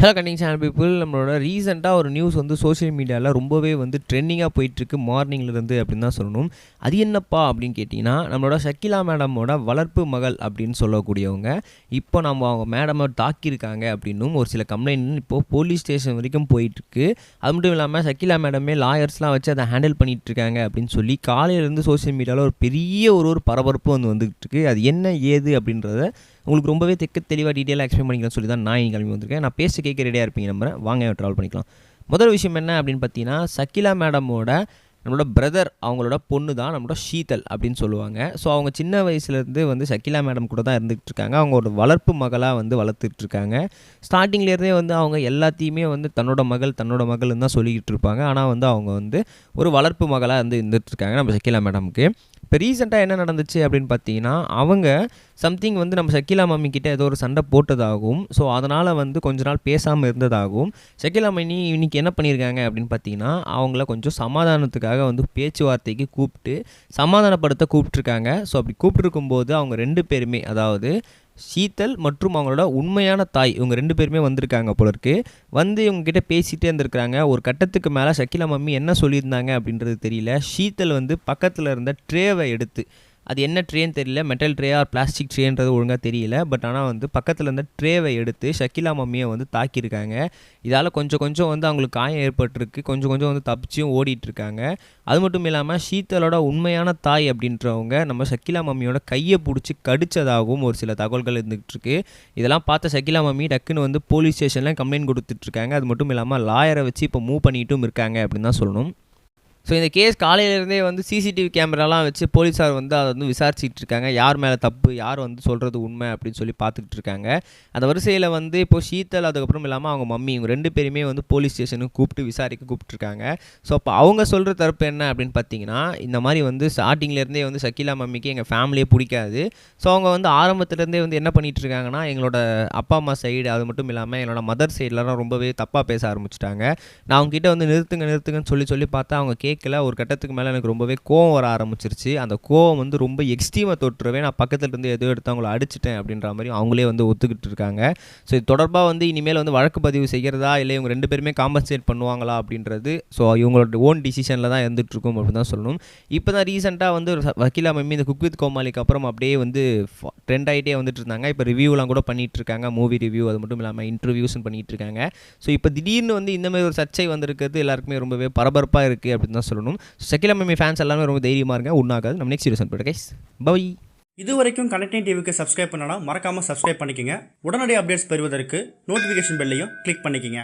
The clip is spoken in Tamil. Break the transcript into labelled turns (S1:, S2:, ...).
S1: ஹலோ கண்டிங் சேனல் பீப்புள் நம்மளோட ரீசெண்டாக ஒரு நியூஸ் வந்து சோஷியல் மீடியாவில் ரொம்பவே வந்து ட்ரெண்டிங்காக போயிட்டுருக்கு மார்னிங்லேருந்து அப்படின்னு தான் சொல்லணும். அது என்னப்பா அப்படின்னு கேட்டிங்கன்னா நம்மளோட ஷக்கிலா மேடமோட வளர்ப்பு மகள் அப்படின்னு சொல்லக்கூடியவங்க இப்போ நம்ம அவங்க மேடமை தாக்கியிருக்காங்க அப்படின்னும் ஒரு சில கம்ப்ளைண்ட் இப்போது போலீஸ் ஸ்டேஷன் வரைக்கும் போயிட்டுருக்கு. அது மட்டும் இல்லாமல் ஷக்கிலா மேடமே லாயர்ஸ்லாம் வச்சு அதை ஹேண்டில் பண்ணிகிட்டு இருக்காங்க அப்படின்னு சொல்லி காலையிலேருந்து சோஷியல் மீடியாவில் ஒரு பெரிய ஒரு ஒரு பரபரப்பு வந்து வந்துகிட்டு இருக்கு அது என்ன ஏது அப்படின்றத உங்களுக்கு ரொம்பவே தெக்க தெளிவாக டீட்டெயிலாக எக்ஸ்பிளைன் பண்ணிக்கலாம் சொல்லி தான் நான் கிளம்பி வந்திருக்கேன். நான் பேச கேட்க ரெடியாக இருப்பீங்க நம்புறேன். வாங்க ட்ராவல் பண்ணிக்கலாம். முதல் விஷயம் என்ன அப்படின்னு பார்த்தீங்கன்னா சக்கிலா மேடமோட நம்மளோட பிரதர் அவங்களோட பொண்ணு தான் நம்மளோட ஷீதல் அப்படின்னு சொல்லுவாங்க. ஸோ அவங்க சின்ன வயசுலேருந்து வந்து சக்கிலா மேடம் கூட தான் இருந்துகிட்டு இருக்காங்க அவங்க ஒரு வளர்ப்பு மகளாக வந்து வளர்த்துட்டு இருக்காங்க ஸ்டார்டிங்லேருந்தே வந்து அவங்க எல்லாத்தையுமே வந்து தன்னோட மகள் தன்னோட மகள்னு தான் சொல்லிக்கிட்டு இருப்பாங்க ஆனால் வந்து அவங்க வந்து ஒரு வளர்ப்பு மகளாக வந்து இருந்துகிட்டு இருக்காங்க நம்ம சக்கிலா மேடமுக்கு இப்போ ரீசெண்டாக என்ன நடந்துச்சு அப்படின்னு பார்த்தீங்கன்னா அவங்க சம்திங் வந்து நம்ம ஷக்கீலா மம்மி கிட்டே ஏதோ ஒரு சண்டை போட்டதாகவும் ஸோ அதனால் வந்து கொஞ்ச நாள் பேசாமல் இருந்ததாகவும் ஷக்கிலா மணி இன்றைக்கி என்ன பண்ணியிருக்காங்க அப்படின்னு பார்த்தீங்கன்னா அவங்கள கொஞ்சம் சமாதானத்துக்காக வந்து பேச்சுவார்த்தைக்கு கூப்பிட்டு சமாதானப்படுத்த கூப்பிட்ருக்காங்க ஸோ அப்படி கூப்பிட்ருக்கும்போது அவங்க ரெண்டு பேருமே அதாவது சீத்தல் மற்றும் அவங்களோட உண்மையான தாய் இவங்க ரெண்டு பேருமே வந்திருக்காங்க போல இருக்கு வந்து இவங்க கிட்ட பேசிகிட்டே இருந்திருக்காங்க ஒரு கட்டத்துக்கு மேலே ஷக்கிலா மம்மி என்ன சொல்லியிருந்தாங்க அப்படின்றது தெரியல. சீத்தல் வந்து பக்கத்தில் இருந்த ட்ரேவை எடுத்து அது என்ன ட்ரேன்னு தெரியல. மெட்டல் ட்ரே ஆர் பிளாஸ்டிக் ட்ரேன்றது ஒழுங்காக தெரியல. பட் ஆனால் வந்து பக்கத்தில் இருந்த ட்ரேவை எடுத்து ஷக்கிலா மம்மியை வந்து தாக்கியிருக்காங்க. இதால் கொஞ்சம் கொஞ்சம் வந்து அவங்களுக்கு காயம் ஏற்பட்டிருக்கு. கொஞ்சம் கொஞ்சம் வந்து தப்பிச்சும் ஓடிட்டுருக்காங்க. அது மட்டும் இல்லாமல் ஷீத்தலோட உண்மையான தாய் அப்படின்றவங்க நம்ம ஷக்கிலா மம்மியோட கையை பிடிச்சி கடிச்சதாகவும் ஒரு சில தகவல்கள் இருந்துகிட்ருக்கு. இதெல்லாம் பார்த்த ஷக்கிலா மம்மி டக்குன்னு வந்து போலீஸ் ஸ்டேஷனில் கம்ப்ளைண்ட் கொடுத்துட்ருக்காங்க. அது மட்டும் இல்லாமல் லாயரை வச்சு இப்போ மூவ் பண்ணிட்டும் இருக்காங்க அப்படின்னு தான் சொல்லணும். ஸோ இந்த கேஸ் காலையிலேருந்தே வந்து சிசிடிவி கேமராலாம் வச்சு போலீஸார் வந்து அதை வந்து விசாரிச்சுட்டு இருக்காங்க யார் மேலே தப்பு யார் வந்து சொல்கிறது உண்மை அப்படின்னு சொல்லி பார்த்துக்கிட்டு இருக்காங்க அந்த வரிசையில் வந்து இப்போ சீத்தல் அதுக்கப்புறம் இல்லாமல் அவங்க மம்மி இவங்க ரெண்டு பேருமே வந்து போலீஸ் ஸ்டேஷனுக்கு கூப்பிட்டு விசாரிக்க கூப்பிட்டுருக்காங்க. ஸோ அப்போ அவங்க சொல்கிற தரப்பு என்ன அப்படின்னு பார்த்தீங்கன்னா இந்த மாதிரி வந்து ஸ்டார்டிங்லேருந்தே வந்து சக்கிலா மம்மிக்கு எங்கள் ஃபேமிலியே பிடிக்காது. ஸோ அவங்க வந்து ஆரம்பத்துலேருந்தே வந்து என்ன பண்ணிட்டு இருக்காங்கன்னா எங்களோட அப்பா அம்மா சைடு அது மட்டும் இல்லாமல் என்னோட மதர் சைட்லலாம் ரொம்பவே தப்பாக பேச ஆரம்பிச்சிட்டாங்க. நான் அவங்ககிட்ட வந்து நிறுத்துங்க நிறுத்துங்கன்னு சொல்லி சொல்லி பார்த்தா அவங்க கேட்கல ஒரு கட்டத்துக்கு மேலே எனக்கு ரொம்பவே கோவம் வர ஆரம்பிச்சிருச்சு. அந்த கோவம் வந்து ரொம்ப எக்ஸ்ட்ரீமாக தொற்றுவே நான் பக்கத்தில் இருந்து எதோ எடுத்து அவங்கள அடிச்சிட்டேன் அப்படின்ற மாதிரி அவங்களே வந்து ஒத்துக்கிட்டு இருக்காங்க. ஸோ இது தொடர்பாக வந்து இனிமேல் வந்து வழக்கு பதிவு செய்கிறதா? இல்லை இவங்க ரெண்டு பேருமே காம்பன்சேட் பண்ணுவாங்களா? அப்படின்றது. ஸோ இவங்களோட ஓன் டிசிஷனில் தான் இருந்துகிட்ருக்கும் அப்படின்னு தான் சொல்லணும். இப்போ தான் ரீசெண்டாக வந்து ஒரு வக்கீலா மம்மி இந்த குக் வித் கோமாளிக்கு அப்புறம் அப்படியே வந்து ட்ரெண்ட் ஆகிட்டே வந்துட்டு இருந்தாங்க. இப்போ ரிவ்யூலாம் கூட பண்ணிகிட்டு இருக்காங்க. மூவி ரிவ்யூ அது மட்டும் இல்லாமல் இன்டர்வியூஸும் பண்ணிகிட்டு இருக்காங்க. ஸோ இப்போ திடீர்னு வந்து இந்த மாதிரி ஒரு சர்ச்சை வந்திருக்கிறது எல்லாருக்குமே ரொம்பவே பரபரப்பாக இருக்குது அப்படின்னு தான் சொல்லணும். செக்கிலா மம்மி ஃபேன்ஸ் எல்லாமே ரொம்ப தைரியமாக இருங்க. உண்ணாகாது நம்ம நெக்ஸ்ட் வீடியோ பண்ணுறேன் கைஸ் பை
S2: இது வரைக்கும் கனெக்டிங் டிவிக்கு சப்ஸ்கிரைப் பண்ணனா மறக்காமல் சப்ஸ்கிரைப் பண்ணிக்கங்க. உடனடி அப்டேட்ஸ் பெறுவதற்கு நோட்டிஃபிகேஷன் பெல்லையும் கிளிக் பண்ணிக்கங்க.